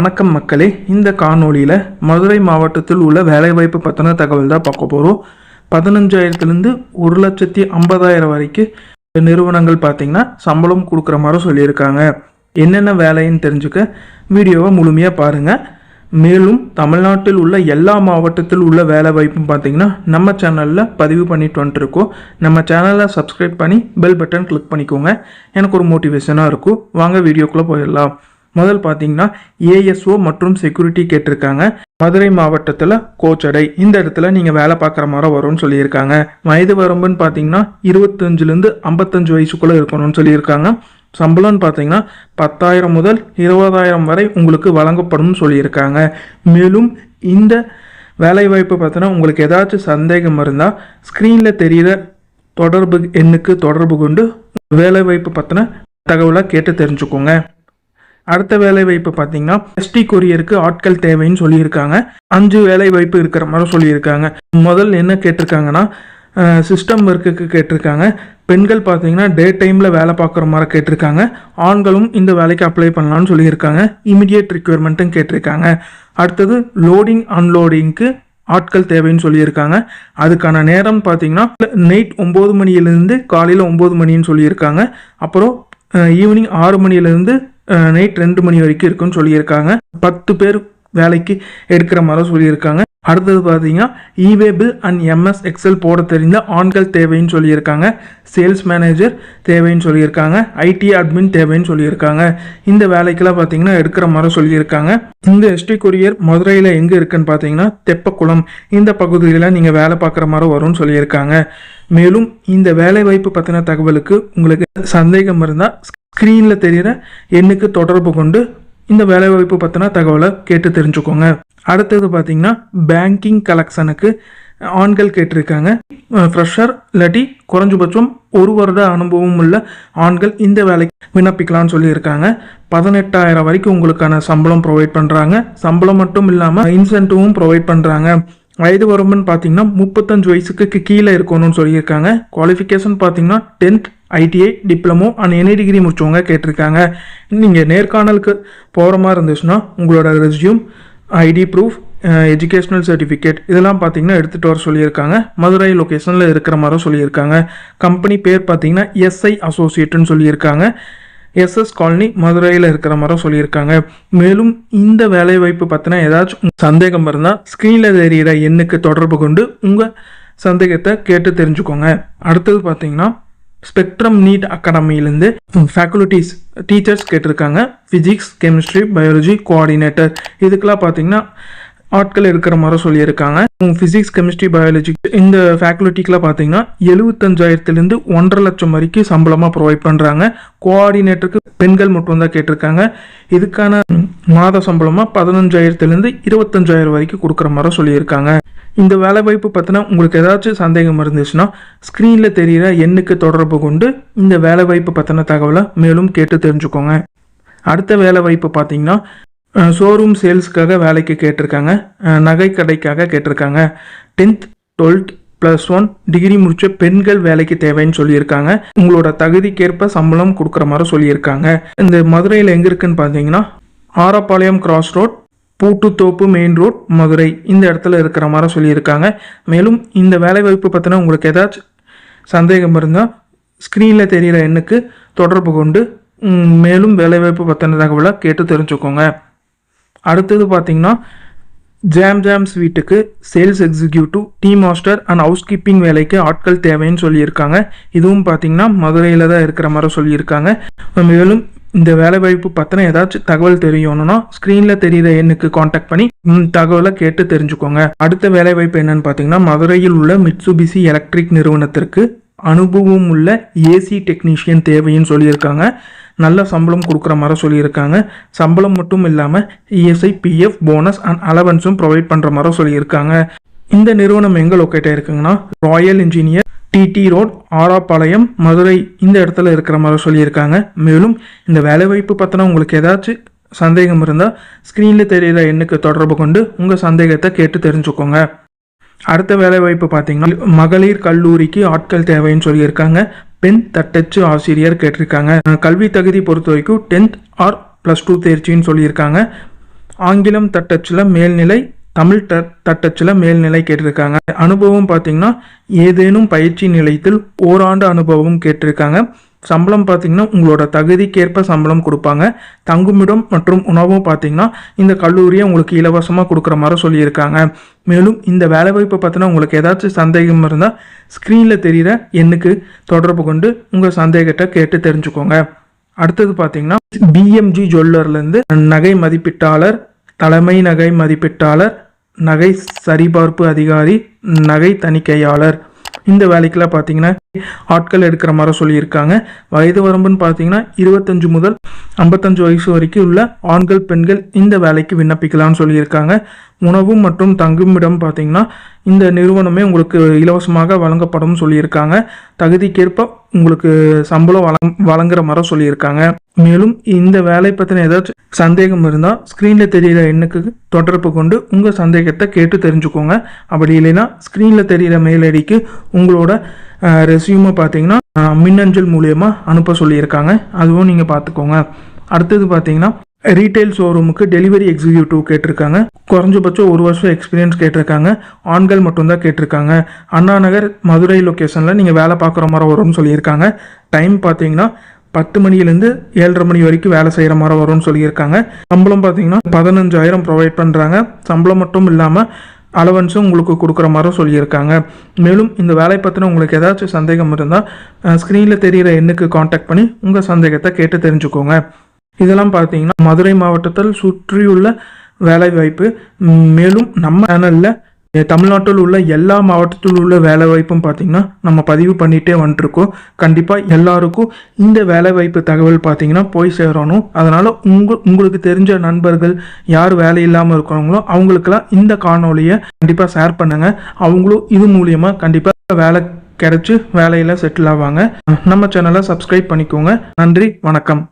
வணக்கம் மக்களே. இந்த காணொளியில் மதுரை மாவட்டத்தில் உள்ள வேலைவாய்ப்பு பற்றின தகவல் தான் பார்க்க போகிறோம் பதினஞ்சாயிரத்துலேருந்து ஒரு லட்சத்தி ஐம்பதாயிரம் வரைக்கும் நிறுவனங்கள் பார்த்தீங்கன்னா சம்பளம் கொடுக்குற மாதிரி சொல்லியிருக்காங்க. என்னென்ன வேலைன்னு தெரிஞ்சுக்க வீடியோவை முழுமையாக பாருங்கள் மேலும் தமிழ்நாட்டில் உள்ள எல்லா மாவட்டத்தில் உள்ள வேலை வாய்ப்பும் பார்த்தீங்கன்னா நம்ம சேனலில் பதிவு பண்ணிட்டு வந்துட்டுருக்கோம். நம்ம சேனலை சப்ஸ்கிரைப் பண்ணி பெல் பட்டன் கிளிக் பண்ணிக்கோங்க. எனக்கு ஒரு மோட்டிவேஷனாக இருக்கும். வாங்க வீடியோக்குள்ளே போயிடலாம். முதல் பார்த்தீங்கன்னா ஏஎஸ்ஓ மற்றும் செக்யூரிட்டி கேட்டிருக்காங்க. மதுரை மாவட்டத்தில் கோச்சடை. இந்த இடத்துல நீங்கள் வேலை பார்க்குற மாதிரி வரும்னு சொல்லியிருக்காங்க. வயது வரம்புன்னு பார்த்தீங்கன்னா இருபத்தஞ்சிலேருந்து ஐம்பத்தஞ்சு வயசுக்குள்ளே இருக்கணும்னு சொல்லியிருக்காங்க. சம்பளம்னு பார்த்தீங்கன்னா பத்தாயிரம் முதல் இருபதாயிரம் வரை உங்களுக்கு வழங்கப்படும் சொல்லியிருக்காங்க. மேலும் இந்த வேலைவாய்ப்பு பார்த்தோன்னா உங்களுக்கு ஏதாச்சும் சந்தேகம் இருந்தால் ஸ்க்ரீனில் தெரிகிற தொடர்பு எண்ணுக்கு தொடர்பு கொண்டு வேலைவாய்ப்பு பற்றின தகவலை கேட்டு தெரிஞ்சுக்கோங்க. அடுத்த வேலை வாய்ப்பு பார்த்தீங்கன்னா எஸ்டி கொரியருக்கு ஆட்கள் தேவைன்னு சொல்லியிருக்காங்க. அஞ்சு வேலை வாய்ப்பு இருக்கிற மாதிரி சொல்லியிருக்காங்க. முதல் என்ன கேட்டிருக்காங்கன்னா சிஸ்டம் ஒர்க்குக்கு கேட்டிருக்காங்க. பெண்கள் பார்த்தீங்கன்னா டே டைமில் வேலை பார்க்குற மாதிரி கேட்டிருக்காங்க. ஆண்களும் இந்த வேலைக்கு அப்ளை பண்ணலாம்னு சொல்லியிருக்காங்க. இமிடியேட் ரிக்யர்மெண்ட்டும் கேட்டிருக்காங்க. அடுத்தது லோடிங் அன்லோடிங்க்கு ஆட்கள் தேவைன்னு சொல்லியிருக்காங்க. அதுக்கான நேரம் பார்த்தீங்கன்னா நைட் ஒம்பது மணியிலேருந்து காலையில் ஒம்பது மணின்னு சொல்லியிருக்காங்க. அப்புறம் ஈவினிங் ஆறு மணிலேருந்து நைட் ரெண்டு மணி வரைக்கும் இருக்குன்னு சொல்லியிருக்காங்க. பத்து பேர் வேலைக்கு எடுக்கிற மாதிரி சொல்லியிருக்காங்க. அடுத்தது பார்த்தீங்கன்னா இவேபிள் அண்ட் எம்எஸ் எக்ஸல் போட தெரிந்த ஆண்கள் தேவைன்னு சொல்லியிருக்காங்க. சேல்ஸ் மேனேஜர் தேவைன்னு சொல்லியிருக்காங்க. ஐடி அட்மின் தேவைன்னு சொல்லியிருக்காங்க. இந்த வேலைக்கெல்லாம் பார்த்தீங்கன்னா எடுக்கிற மாதிரி சொல்லியிருக்காங்க. இந்த எஸ்டி கொரியர் மதுரையில் எங்கே இருக்குன்னு பார்த்தீங்கன்னா தெப்பக்குளம். இந்த பகுதியில் நீங்கள் வேலை பார்க்குற மாதிரி வரும்னு சொல்லியிருக்காங்க. மேலும் இந்த வேலை வாய்ப்பு பற்றின தகவலுக்கு உங்களுக்கு சந்தேகம் இருந்தால் ஸ்க்ரீனில் தெரிகிற எண்ணுக்கு தொடர்பு கொண்டு இந்த வேலைவாய்ப்பு பற்றின தகவலை கேட்டு தெரிஞ்சுக்கோங்க. அடுத்தது பார்த்தீங்கன்னா பேங்கிங் கலெக்ஷனுக்கு ஆண்கள் கேட்டிருக்காங்க. ஃப்ரெஷர் இல்லாட்டி குறைஞ்சபட்சம் ஒரு வருட அனுபவம் உள்ள ஆண்கள் இந்த வேலைக்கு விண்ணப்பிக்கலாம்னு சொல்லியிருக்காங்க. பதினெட்டாயிரம் வரைக்கும் உங்களுக்கான சம்பளம் ப்ரொவைட் பண்ணுறாங்க சம்பளம் மட்டும் இல்லாமல் இன்சென்டிவும் ப்ரொவைட் பண்ணுறாங்க வயது வரம்புன்னு பார்த்தீங்கன்னா முப்பத்தஞ்சு வயசுக்கு கீழே இருக்கணும்னு சொல்லியிருக்காங்க. குவாலிஃபிகேஷன் பார்த்தீங்கன்னா tenth ITI diploma and any degree முடிச்சவங்க கேட்டிருக்காங்க. நீங்கள் நேர்காணலுக்கு போகிற மாதிரி இருந்துச்சுன்னா உங்களோட resume ID proof educational certificate இதெல்லாம் பார்த்தீங்கன்னா எடுத்துகிட்டு வர சொல்லியிருக்காங்க. மதுரை லொக்கேஷனில் இருக்கிற மாதிரி சொல்லியிருக்காங்க. கம்பெனி பேர் பார்த்தீங்கன்னா எஸ்ஐ அசோசியேட்டுன்னு சொல்லியிருக்காங்க. எஸ்எஸ் காலனி மதுரையில் இருக்கிற மாதிரி சொல்லியிருக்காங்க. மேலும் இந்த வேலைவாய்ப்பு பற்றின ஏதாச்சும் சந்தேகம் இருந்தால் ஸ்க்ரீனில் தெரிகிற எண்ணுக்கு தொடர்பு கொண்டு உங்கள் சந்தேகத்தை கேட்டு தெரிஞ்சுக்கோங்க. அடுத்தது பார்த்தீங்கன்னா ஸ்பெக்ட்ரம் நீட் அகாடமியிலேருந்து ஃபேக்கல்டிஸ் டீச்சர்ஸ் கேட்டிருக்காங்க. ஃபிசிக்ஸ் கெமிஸ்ட்ரி பயாலஜி கோஆர்டினேட்டர் இதுக்கெல்லாம் பார்த்தீங்கன்னா ஆட்கள் இருக்கிற மாதிரி சொல்லியிருக்காங்க. ஃபிசிக்ஸ் கெமிஸ்ட்ரி பயாலஜி இந்த ஃபேக்கல்ட்டிக்கெலாம் பார்த்தீங்கன்னா எழுபத்தஞ்சாயிரத்துலேருந்து ஒன்றரை லட்சம் வரைக்கும் சம்பளமாக ப்ரொவைட் பண்ணுறாங்க கோஆர்டினேட்டருக்கு பெண்கள் மட்டும் தான் கேட்டிருக்காங்க. இதுக்கான மாத சம்பளமாக பதினஞ்சாயிரத்துலேருந்து இருபத்தஞ்சாயிரம் வரைக்கும் கொடுக்குற மாதிரி சொல்லியிருக்காங்க. இந்த வேலைவாய்ப்பு பற்றின உங்களுக்கு ஏதாச்சும் சந்தேகம் இருந்துச்சுன்னா ஸ்க்ரீனில் தெரிகிற எண்ணுக்கு தொடர்பு கொண்டு இந்த வேலைவாய்ப்பு பற்றின தகவலை மேலும் கேட்டு தெரிஞ்சுக்கோங்க. அடுத்த வேலைவாய்ப்பு பார்த்தீங்கன்னா ஷோரூம் சேல்ஸ்க்காக வேலைக்கு கேட்டிருக்காங்க. நகை கடைக்காக கேட்டிருக்காங்க. Tenth twelfth plus one degree முடிச்ச பெண்கள் வேலைக்கு தேவைன்னு சொல்லியிருக்காங்க. உங்களோட தகுதிக்கேற்ப சம்பளம் கொடுக்குற மாதிரி சொல்லியிருக்காங்க. இந்த மதுரையில் எங்கே இருக்குன்னு பார்த்தீங்கன்னா Arappalayam cross road Poottuthoppu main road Madurai. இந்த இடத்துல இருக்கிற மாதிரி சொல்லியிருக்காங்க. மேலும் இந்த வேலைவாய்ப்பு பற்றின உங்களுக்கு ஏதாச்சும் சந்தேகம் இருந்தால் ஸ்க்ரீனில் தெரிகிற எண்ணுக்கு தொடர்பு கொண்டு மேலும் வேலைவாய்ப்பு பற்றின தகவலை கேட்டு தெரிஞ்சுக்கோங்க. அடுத்தது பார்த்தீங்கன்னா jam jam ஸ்வீட்டுக்கு sales executive tea master and housekeeping வேலைக்கு ஆட்கள் தேவைன்னு சொல்லியிருக்காங்க. இதுவும் பார்த்தீங்கன்னா மதுரையில் தான் இருக்கிற மாதிரி சொல்லியிருக்காங்க. மேலும் இந்த வேலைவாய்ப்பு பற்றின ஏதாச்சும் தகவல் தெரியணும்னா ஸ்க்ரீனில் தெரிகிற எண்ணுக்கு காண்டாக்ட் பண்ணி தகவலை கேட்டு தெரிஞ்சுக்கோங்க. அடுத்த வேலைவாய்ப்பு என்னன்னு பார்த்தீங்கன்னா மதுரையில் உள்ள மிட்சுபிசி எலக்ட்ரிக் நிறுவனத்திற்கு அனுபவம் உள்ள ஏசி டெக்னீஷியன் தேவைன்னு சொல்லியிருக்காங்க. நல்ல சம்பளம் கொடுக்குற மாதிரி சொல்லியிருக்காங்க. சம்பளம் மட்டும் இல்லாமல் இஎஸ்ஐ பிஎஃப் போனஸ் அண்ட் அலவன்ஸும் ப்ரொவைட் பண்ணுற மாதிரி சொல்லியிருக்காங்க. இந்த நிறுவனம் எங்கே locate ஆயிருக்குங்கன்னா royal engineer TT road Arappalayam Madurai இந்த இடத்துல இருக்கிற மாதிரி சொல்லியிருக்காங்க. மேலும் இந்த வேலைவாய்ப்பு பற்றின உங்களுக்கு ஏதாச்சும் சந்தேகம் இருந்தால் ஸ்க்ரீனில் தெரிகிற எண்ணுக்கு தொடர்பு கொண்டு உங்கள் சந்தேகத்தை கேட்டு தெரிஞ்சுக்கோங்க. அடுத்த வேலைவாய்ப்பு பார்த்தீங்கன்னா மகளிர் கல்லூரிக்கு ஆட்கள் தேவைன்னு சொல்லியிருக்காங்க. பெண் தட்டச்சு ஆசிரியர் கேட்டிருக்காங்க. கல்வி தகுதி பொறுத்த வரைக்கும் டென்த் ஆர் ப்ளஸ் டூ தேர்ச்சின்னு சொல்லியிருக்காங்க. ஆங்கிலம் தட்டச்சில் மேல்நிலை தமிழ் த தட்டச்சில் மேல்நிலை கேட்டிருக்காங்க. அனுபவம் பார்த்தீங்கன்னா ஏதேனும் பயிற்சி நிலையத்தில் ஓராண்டு அனுபவம் கேட்டிருக்காங்க. சம்பளம் பார்த்தீங்கன்னா உங்களோட தகுதிக்கேற்ப சம்பளம் கொடுப்பாங்க. தங்குமிடம் மற்றும் உணவும் பார்த்தீங்கன்னா இந்த கல்லூரியை உங்களுக்கு இலவசமாக கொடுக்குற மாதிரி சொல்லியிருக்காங்க. மேலும் இந்த வேலைவாய்ப்பை பார்த்தீங்கன்னா உங்களுக்கு ஏதாச்சும் சந்தேகம் இருந்தால் ஸ்க்ரீனில் தெரிகிற எண்ணுக்கு தொடர்பு கொண்டு உங்கள் சந்தேகத்தை கேட்டு தெரிஞ்சுக்கோங்க. அடுத்தது பார்த்தீங்கன்னா பிஎம்ஜி ஜுவல்லர்லேருந்து நகை மதிப்பீட்டாளர் தலைமை நகை மதிப்பீட்டாளர் நகை சரிபார்ப்பு அதிகாரி நகை தணிக்கையாளர். இந்த வேலைக்கெல்லாம் பார்த்தீங்கன்னா ஆட்கள் எடுக்கிற மாதிரி சொல்லியிருக்காங்க. வயது வரம்புன்னு பார்த்தீங்கன்னா இருபத்தஞ்சு முதல் ஐம்பத்தஞ்சு வயசு வரைக்கும் உள்ள ஆண்கள் பெண்கள் இந்த வேலைக்கு விண்ணப்பிக்கலாம்னு சொல்லியிருக்காங்க. உணவு மற்றும் தங்குமிடம் பார்த்தீங்கன்னா இந்த நிறுவனமே உங்களுக்கு இலவசமாக வழங்கப்படும் சொல்லியிருக்காங்க. தகுதிக்கேற்ப உங்களுக்கு சம்பளம் வழங் வழங்குற மாதிரி சொல்லியிருக்காங்க. மேலும் இந்த வேலை பற்றின ஏதாச்சும் சந்தேகம் இருந்தால் ஸ்க்ரீனில் தெரிகிற எண்ணுக்கு தொடர்பு கொண்டு உங்கள் சந்தேகத்தை கேட்டு தெரிஞ்சுக்கோங்க. அப்படி இல்லைன்னா ஸ்க்ரீனில் தெரிகிற மெயில் ஐடிக்கு உங்களோட ரெசியூமை பார்த்தீங்கன்னா மின்னஞ்சல் மூலியமாக அனுப்ப சொல்லியிருக்காங்க. அதுவும் நீங்கள் பார்த்துக்கோங்க. அடுத்தது பார்த்தீங்கன்னா ரீட்டைல் ஷோரூமுக்கு டெலிவரி எக்ஸிக்யூட்டிவ் கேட்டிருக்காங்க. குறைஞ்சபட்சம் ஒரு வருஷம் எக்ஸ்பீரியன்ஸ் கேட்டிருக்காங்க. ஆண்கள் மட்டும்தான் கேட்டிருக்காங்க. அண்ணா நகர் மதுரை லொக்கேஷனில் நீங்கள் வேலை பார்க்குற மாதிரி வரும்னு சொல்லியிருக்காங்க. டைம் பார்த்தீங்கன்னா பத்து மணிலேருந்து ஏழரை மணி வரைக்கும் வேலை செய்கிற மாதிரி வரும்னு சொல்லியிருக்காங்க. சம்பளம் பார்த்தீங்கன்னா பதினஞ்சாயிரம் ப்ரொவைட் பண்ணுறாங்க சம்பளம் மட்டும் இல்லாமல் அலவன்ஸும் உங்களுக்கு கொடுக்குற மாதிரி சொல்லியிருக்காங்க. மேலும் இந்த வேலை பற்றின உங்களுக்கு ஏதாச்சும் சந்தேகம் இருந்தால் ஸ்க்ரீனில் தெரிகிற எண்ணுக்கு காண்டாக்ட் பண்ணி உங்கள் சந்தேகத்தை கேட்டு தெரிஞ்சுக்கோங்க. இதெல்லாம் பார்த்தீங்கன்னா மதுரை மாவட்டத்தில் சுற்றியுள்ள வேலைவாய்ப்பு மேலும் நம்ம சேனலில் தமிழ்நாட்டில் உள்ள எல்லா மாவட்டத்தில் உள்ள வேலைவாய்ப்பும் பார்த்தீங்கன்னா நம்ம பதிவு பண்ணிகிட்டே வந்துட்டுருக்கோம் கண்டிப்பாக எல்லாருக்கும் இந்த வேலைவாய்ப்பு தகவல் பார்த்தீங்கன்னா போய் சேரணும். அதனால் உங்கள் உங்களுக்கு தெரிஞ்ச நண்பர்கள் யார் வேலை இல்லாமல் இருக்கிறவங்களோ அவங்களுக்கெல்லாம் இந்த காணொலியை கண்டிப்பாக ஷேர் பண்ணுங்கள் அவங்களும் இது மூலியமாக கண்டிப்பாக வேலை கிடைச்சி வேலையில் செட்டில் ஆவாங்க. நம்ம சேனலை சப்ஸ்கிரைப் பண்ணிக்கோங்க. நன்றி வணக்கம்.